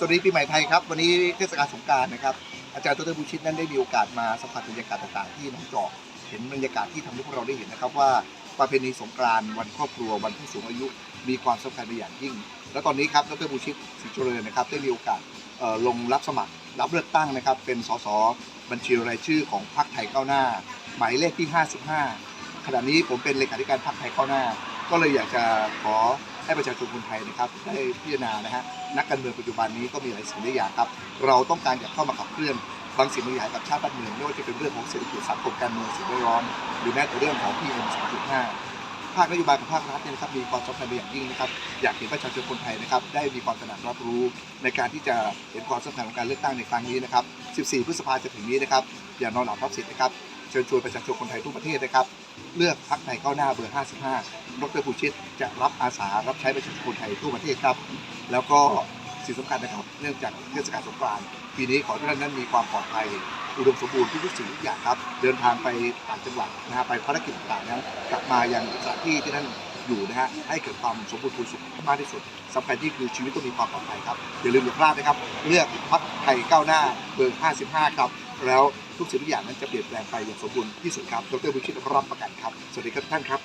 สวัสดีปีใหม่ไทยครับ วันนี้เทศกาลสงการนะครับ อาจารย์ดรบูชิตนั้นได้มีโอกาสมาสัมผัสบรรยากาศต่างๆที่หนองจอกเห็นบรรยากาศที่ทำให้พวกเราได้เห็นนะครับว่าประเพณีสงกรานต์วันครอบครัววันผู้สูงอายุ มีความสำคัญเป็นอย่างยิ่ง และตอนนี้ครับดรบูชิตศรีเจริญนะครับได้มีโอกาสเอ่อลงรับสมัครรับเลือกตั้งนะครับ เป็นสสบัญชีรายชื่อของพรรคไทยก้าวหน้า หมายเลขที่ 55 ขณะนี้ผมเป็นเลขาธิการพรรคไทยก้าวหน้า ก็เลยอยากจะขอ ให้ประชาชนคนไทยนะครับได้พิจารณานะฮะนักการเมืองปัจจุบันนี้ก็มีหลายสิ่งหลายอย่างครับเราต้องการอยากเข้ามาขับเคลื่อนบางสิ่งบางอย่างกับชาติบ้านเมืองไม่ว่าจะเป็นเรื่องของเศรษฐกิจสังคมการเมืองสิ่งแวดล้อมหรือแม้แต่เรื่องของ PM 2.5ภาคนโยบายของภาครัฐเนี่ยนะครับมีความสำคัญเป็นอย่างยิ่งนะครับอยากเห็นประชาชนคนไทยนะครับได้มีความตระหนักรับรู้ ในการที่จะเห็นความสำคัญของการเลือกตั้งในครั้งนี้นะครับ 14 พฤษภาจะถึงนี้นะครับอย่านอนหลับรับสิทธิ์นะครับเชิญชวนประชาชนคนไทยทุกประเทศนะครับ เลือกพรรคไทยก้าวหน้าเบอร์ 55 ดรภูชิตจะรับอาสารับใช้ประชาชนคนไทยทั่วประเทศครับ แล้วก็สิ่งสำคัญนะครับ เนื่องจากเทศกาลสงกรานต์ปีนี้ขอให้ท่านนั้นมีความปลอดภัย อุดมสมบูรณ์ทุกๆสิ่งทุกอย่างครับ เดินทางไปต่างจังหวัดนะฮะไปภารกิจต่างๆนั้นกลับมายังสถานที่ที่ท่านอยู่นะฮะให้เกิดความสมบูรณ์พูนสุขมากที่สุดสำคัญที่คือชีวิตต้องมีความปลอดภัยครับอย่าลืมอย่าพลาดนะครับ เลือกพรรคไทยก้าวหน้าเบอร์ 55 ครับ แล้วทุกสิ่งทุกอย่างนั้นจะเปลี่ยนแปลงไปอย่างสมบูรณ์ที่สุดครับ ดรบุชิตรับประกันครับ สวัสดีครับท่านครับ